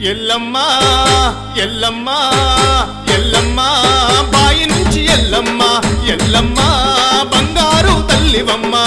ఎల్లమ్మా ఎల్లమ్మా ఎల్లమ్మా బాయి నుంచి ఎల్లమ్మా ఎల్లమ్మా బంగారు తల్లివమ్మా.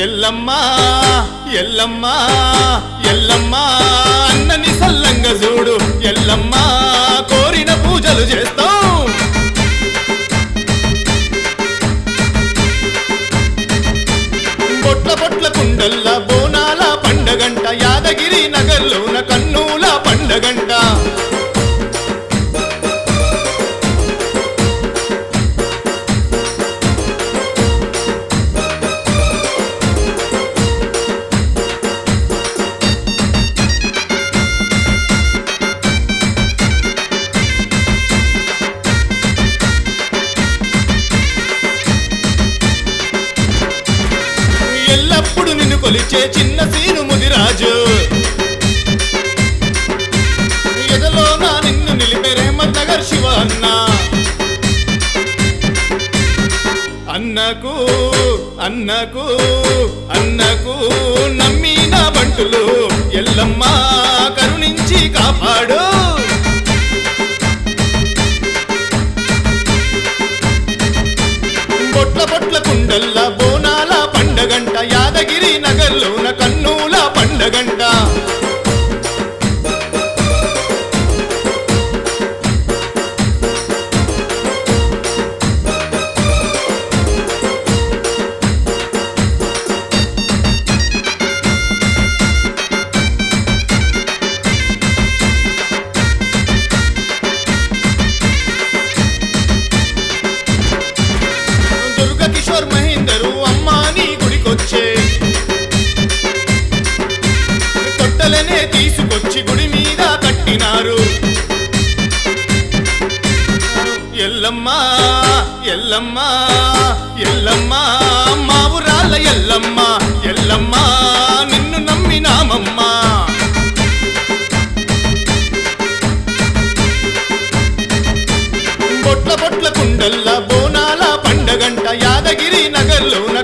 ఎల్లమ్మా ఎల్లమ్మా ఎల్లమ్మా అన్నని సల్లంగా చూడు ఎల్లమ్మా కోరిన పూజలు చేస్తాం. బొట్ల బొట్ల కుండల్లా బోనాల పండగంట యాదగిరి నగర్లోన కొలిచే చిన్న సీను ముదిరాజు. ఎదలో నా నిన్ను నిలిపే రేమత్ నగర్ శివ అన్న. అన్నకు అన్నకు అన్నకు నమ్మిన బంటులు ఎల్లమ్మ కరుణించి కాపాడు. బొట్ల బొట్ల కుండల్లా బోనాల పండగంట యాదగిరి కన్నుల ఎల్లమ్మ ఎల్లమ్మ ఎల్లమ్మ మా ఊరాల ఎల్లమ్మ ఎల్లమ్మ నిన్ను నమ్మినామమ్మా బొట్ల బొట్ల కుండల్ల బోనాల పండగంట యాదగిరి నగర్లోన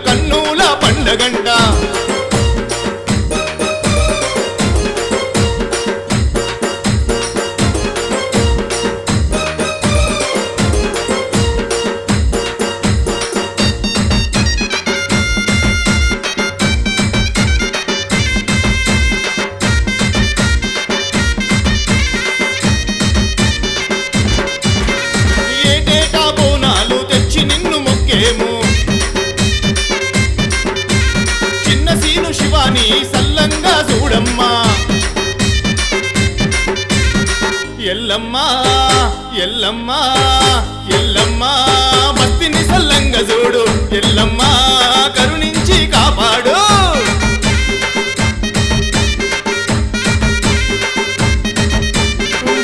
ఎల్లమ్మా ఎల్లమ్మా ఎల్లమ్మా భక్తిని సల్లంగా చూడు ఎల్లమ్మా కరుణించి కాపాడు.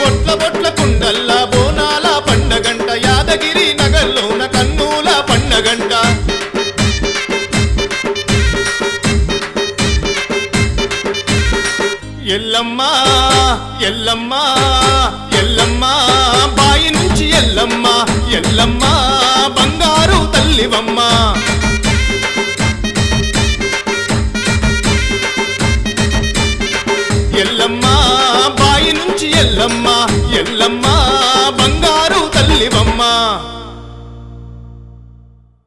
బొట్ల బొట్ల కుండల్ల బోనాల పండగంట యాదగిరి నగర్లోన కన్నుల పండగంట. ఎల్లమ్మా ఎల్లమ్మా ఎల్లమ్మ